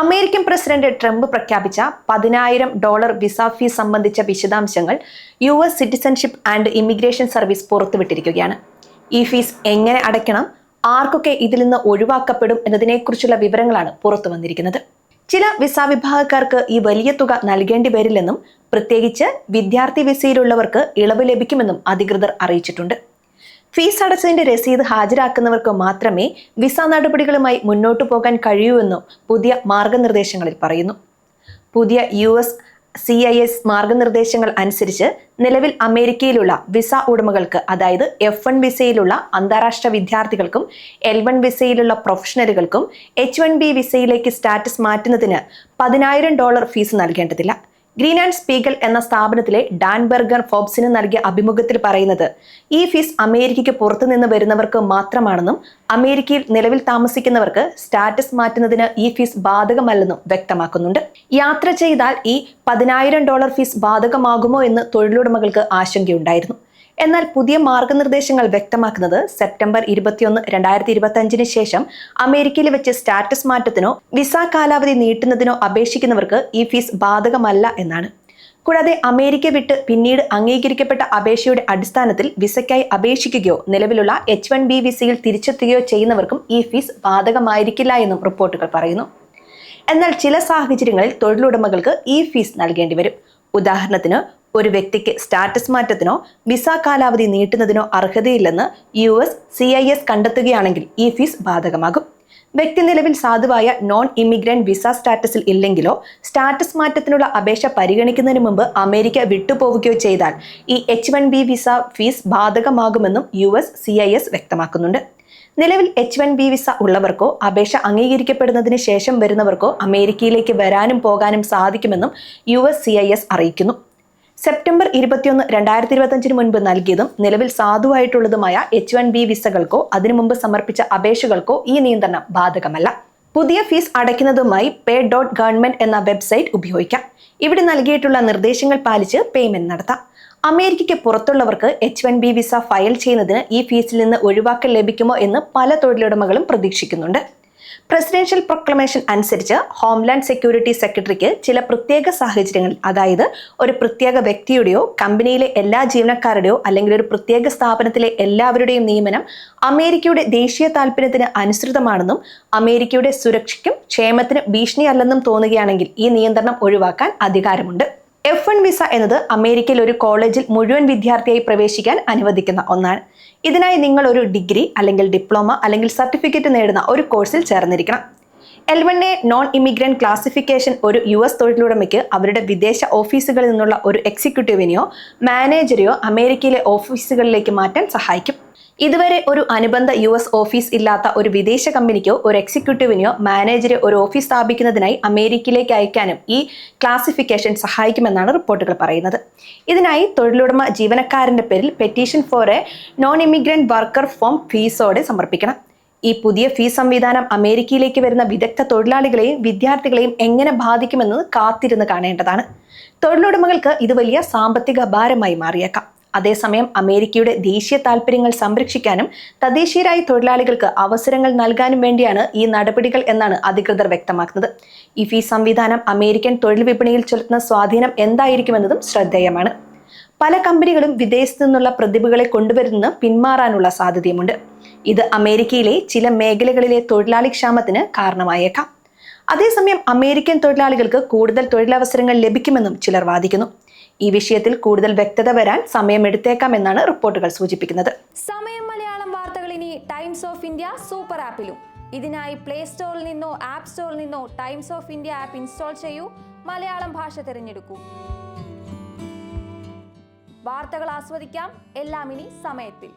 American president Trump പ്രഖ്യാപിച്ച പതിനായിരം dollar visa fees സംബന്ധിച്ച വിശദാംശങ്ങൾ U S citizenship and immigration service പുറത്തുവിട്ടിരിക്കുകയാണ്. ഈ ഫീസ് എങ്ങനെ അടയ്ക്കണം? ആർക്കൊക്കെ ഇതിൽ നിന്ന് ഒഴിവാക്കപ്പെടും എന്നതിനെക്കുറിച്ചുള്ള വിവരങ്ങളാണ് പുറത്തു വന്നിരിക്കുന്നത്. ചില വിസ വിഭാഗക്കാർക്ക് ഈ വലിയ തുക നൽകേണ്ടി വരില്ലെന്നും പ്രത്യേകിച്ച് വിദ്യാർത്ഥി വിസയിലുള്ളവർക്ക് ഇളവ് ലഭിക്കുമെന്നും അധികൃതർ അറിയിച്ചിട്ടുണ്ട്. ഫീസ് അടച്ചതിന്റെ രസീത് ഹാജരാക്കുന്നവർക്ക് മാത്രമേ വിസ നടപടികളുമായി മുന്നോട്ടു പോകാൻ കഴിയൂ എന്നും പുതിയ മാർഗനിർദ്ദേശങ്ങളിൽ പറയുന്നു. പുതിയ U S C I S മാർഗനിർദ്ദേശങ്ങൾ അനുസരിച്ച് നിലവിൽ അമേരിക്കയിലുള്ള വിസ ഉടമകൾക്ക് അതായത് എഫ് വൺ വിസയിലുള്ള അന്താരാഷ്ട്ര വിദ്യാർത്ഥികൾക്കും എൽ വൺ വിസയിലുള്ള പ്രൊഫഷണലുകൾക്കും എച്ച് വൺ ബി വിസയിലേക്ക് സ്റ്റാറ്റസ് മാറ്റുന്നതിന് പതിനായിരം ഡോളർ ഫീസ് നൽകേണ്ടതില്ല. ഗ്രീൻ ആൻഡ് സ്പീഗൽ എന്ന സ്ഥാപനത്തിലെ ഡാൻബർഗർ ഫോബ്സിന് നൽകിയ അഭിമുഖത്തിൽ പറയുന്നത് ഈ ഫീസ് അമേരിക്കയ്ക്ക് പുറത്തുനിന്ന് വരുന്നവർക്ക് മാത്രമാണെന്നും അമേരിക്കയിൽ നിലവിൽ താമസിക്കുന്നവർക്ക് സ്റ്റാറ്റസ് മാറ്റുന്നതിന് ഈ ഫീസ് ബാധകമല്ലെന്നും വ്യക്തമാക്കുന്നുണ്ട്. യാത്ര ചെയ്താൽ ഈ പതിനായിരം ഡോളർ ഫീസ് ബാധകമാകുമോ എന്ന് തൊഴിലുടമകൾക്ക് ആശങ്കയുണ്ടായിരുന്നു. എന്നാൽ പുതിയ മാർഗനിർദ്ദേശങ്ങൾ വ്യക്തമാക്കുന്നത് സെപ്റ്റംബർ ഇരുപത്തിയൊന്ന് രണ്ടായിരത്തി ഇരുപത്തി അഞ്ചിന് ശേഷം അമേരിക്കയിൽ വെച്ച് സ്റ്റാറ്റസ് മാറ്റത്തിനോ വിസ കാലാവധി നീട്ടുന്നതിനോ അപേക്ഷിക്കുന്നവർക്ക് ഈ ഫീസ് ബാധകമല്ല എന്നാണ്. കൂടാതെ അമേരിക്ക വിട്ട് പിന്നീട് അംഗീകരിക്കപ്പെട്ട അപേക്ഷയുടെ അടിസ്ഥാനത്തിൽ വിസയ്ക്കായി അപേക്ഷിക്കുകയോ നിലവിലുള്ള എച്ച് വൺ ബി വിസയിൽ തിരിച്ചെത്തുകയോ ചെയ്യുന്നവർക്കും ഈ ഫീസ് ബാധകമായിരിക്കില്ല എന്നും റിപ്പോർട്ടുകൾ പറയുന്നു. എന്നാൽ ചില സാഹചര്യങ്ങളിൽ തൊഴിലുടമകൾക്ക് ഈ ഫീസ് നൽകേണ്ടി വരും. ഉദാഹരണത്തിന് ഒരു വ്യക്തിക്ക് സ്റ്റാറ്റസ് മാറ്റത്തിനോ വിസ കാലാവധി നീട്ടുന്നതിനോ അർഹതയില്ലെന്ന് U S C I S കണ്ടെത്തുകയാണെങ്കിൽ ഈ ഫീസ് ബാധകമാകും. വ്യക്തി നിലവിൽ സാധുവായ നോൺ ഇമിഗ്രന്റ് വിസ സ്റ്റാറ്റസിൽ ഇല്ലെങ്കിലോ സ്റ്റാറ്റസ് മാറ്റത്തിനുള്ള അപേക്ഷ പരിഗണിക്കുന്നതിന് മുമ്പ് അമേരിക്ക വിട്ടുപോവുകയോ ചെയ്താൽ ഈ H one B visa fees ബാധകമാകുമെന്നും U S C I S വ്യക്തമാക്കുന്നുണ്ട്. നിലവിൽ എച്ച് വൺ ബി വിസ ഉള്ളവർക്കോ അപേക്ഷ അംഗീകരിക്കപ്പെടുന്നതിന് ശേഷം വരുന്നവർക്കോ അമേരിക്കയിലേക്ക് വരാനും പോകാനും സാധിക്കുമെന്നും U S C I S അറിയിക്കുന്നു. സെപ്റ്റംബർ ഇരുപത്തിയൊന്ന് രണ്ടായിരത്തി ഇരുപത്തഞ്ചിന് മുൻപ് നൽകിയതും നിലവിൽ സാധുവായിട്ടുള്ളതുമായ എച്ച് വൺ ബി വിസകൾക്കോ അതിനു മുമ്പ് സമർപ്പിച്ച അപേക്ഷകൾക്കോ ഈ നിയന്ത്രണം ബാധകമല്ല. പുതിയ ഫീസ് അടയ്ക്കുന്നതുമായി പേ ഡോട്ട് ഗവൺമെന്റ് എന്ന വെബ്സൈറ്റ് ഉപയോഗിക്കാം. ഇവിടെ നൽകിയിട്ടുള്ള നിർദ്ദേശങ്ങൾ പാലിച്ച് പേയ്മെന്റ് നടത്താം. അമേരിക്കയ്ക്ക് പുറത്തുള്ളവർക്ക് H one B visa file ചെയ്യുന്നതിന് ഈ ഫീസിൽ നിന്ന് ഒഴിവാക്കൽ ലഭിക്കുമോ എന്ന് പല തൊഴിലുടമകളും പ്രതീക്ഷിക്കുന്നുണ്ട്. പ്രസിഡൻഷ്യൽ പ്രൊക്ലമേഷൻ അനുസരിച്ച് ഹോംലാൻഡ് സെക്യൂരിറ്റി സെക്രട്ടറിക്ക് ചില പ്രത്യേക സാഹചര്യങ്ങളിൽ അതായത് ഒരു പ്രത്യേക വ്യക്തിയുടെയോ കമ്പനിയിലെ എല്ലാ ജീവനക്കാരുടെയോ അല്ലെങ്കിൽ ഒരു പ്രത്യേക സ്ഥാപനത്തിലെ എല്ലാവരുടെയും നിയമനം അമേരിക്കയുടെ ദേശീയ താല്പര്യത്തിന് അനുസൃതമാണെന്നും അമേരിക്കയുടെ സുരക്ഷയ്ക്കും ക്ഷേമത്തിനും ഭീഷണിയല്ലെന്നും തോന്നുകയാണെങ്കിൽ ഈ നിയന്ത്രണം ഒഴിവാക്കാൻ അധികാരമുണ്ട്. എഫ് വൺ വിസ എന്നത് അമേരിക്കയിൽ ഒരു കോളേജിൽ മുഴുവൻ വിദ്യാർത്ഥിയായി പ്രവേശിക്കാൻ അനുവദിക്കുന്ന ഒന്നാണ്. ഇതിനായി നിങ്ങൾ ഒരു ഡിഗ്രി അല്ലെങ്കിൽ ഡിപ്ലോമ അല്ലെങ്കിൽ സർട്ടിഫിക്കറ്റ് നേടുന്ന ഒരു കോഴ്സിൽ ചേർന്നിരിക്കണം. L one A non immigrant classification ഒരു യു എസ് തൊഴിലുടമയ്ക്ക് അവരുടെ വിദേശ ഓഫീസുകളിൽ നിന്നുള്ള ഒരു എക്സിക്യൂട്ടീവിനെയോ മാനേജരെയോ അമേരിക്കയിലെ ഓഫീസുകളിലേക്ക് മാറ്റാൻ സഹായിക്കും. ഇതുവരെ ഒരു അനുബന്ധ യു എസ് ഓഫീസ് ഇല്ലാത്ത ഒരു വിദേശ കമ്പനിക്കോ ഒരു എക്സിക്യൂട്ടീവിനെയോ മാനേജരെ ഒരു ഓഫീസ് സ്ഥാപിക്കുന്നതിനായി അമേരിക്കയിലേക്ക് അയക്കാനും ഈ ക്ലാസിഫിക്കേഷൻ സഹായിക്കുമെന്നാണ് റിപ്പോർട്ടുകൾ പറയുന്നത്. ഇതിനായി തൊഴിലുടമ ജീവനക്കാരന്റെ പേരിൽ petition for a non immigrant worker form ഫീസോടെ സമർപ്പിക്കണം. ഈ പുതിയ ഫീസ് സംവിധാനം അമേരിക്കയിലേക്ക് വരുന്ന വിദഗ്ധ തൊഴിലാളികളെയും വിദ്യാർത്ഥികളെയും എങ്ങനെ ബാധിക്കുമെന്നത് കാത്തിരുന്ന് കാണേണ്ടതാണ്. തൊഴിലുടമകൾക്ക് ഇത് വലിയ സാമ്പത്തിക ഭാരമായി മാറിയേക്കാം. അതേസമയം അമേരിക്കയുടെ ദേശീയ താൽപ്പര്യങ്ങൾ സംരക്ഷിക്കാനും തദ്ദേശീയരായ തൊഴിലാളികൾക്ക് അവസരങ്ങൾ നൽകാനും വേണ്ടിയാണ് ഈ നടപടികൾ എന്നാണ് അധികൃതർ വ്യക്തമാക്കുന്നത്. ഈ ഫീസ് സംവിധാനം അമേരിക്കൻ തൊഴിൽ വിപണിയിൽ ചെലുത്തുന്ന സ്വാധീനം എന്തായിരിക്കുമെന്നതും ശ്രദ്ധേയമാണ്. പല കമ്പനികളും വിദേശത്തു നിന്നുള്ള പ്രതിഭകളെ കൊണ്ടുവരുന്ന പിന്മാറാനുള്ള സാധ്യതയുമുണ്ട്. ഇത് അമേരിക്കയിലെ ചില മേഖലകളിലെ തൊഴിലാളി ക്ഷാമത്തിന് കാരണമായേക്കാം. അതേസമയം അമേരിക്കൻ തൊഴിലാളികൾക്ക് കൂടുതൽ തൊഴിലവസരങ്ങൾ ലഭിക്കുമെന്നും ചിലർ വാദിക്കുന്നു. ഈ വിഷയത്തിൽ കൂടുതൽ വ്യക്തത വരാൻ സമയമെടുത്തേക്കാമെന്നാണ് റിപ്പോർട്ടുകൾ സൂചിപ്പിക്കുന്നത്. സമയം മലയാളം വാർത്തകൾ ഇനി ടൈംസ് ഓഫ് ഇന്ത്യ സൂപ്പർ ആപ്പിലും. ഇതിനായി പ്ലേ സ്റ്റോറിൽ നിന്നോ ആപ്പ് സ്റ്റോറിൽ നിന്നോ Times of India app install ചെയ്യൂ. മലയാളം ഭാഷ തിരഞ്ഞെടുക്കൂ. വാർത്തകൾ ആസ്വദിക്കാം. എല്ലാം ഇനി സമയത്തിൽ.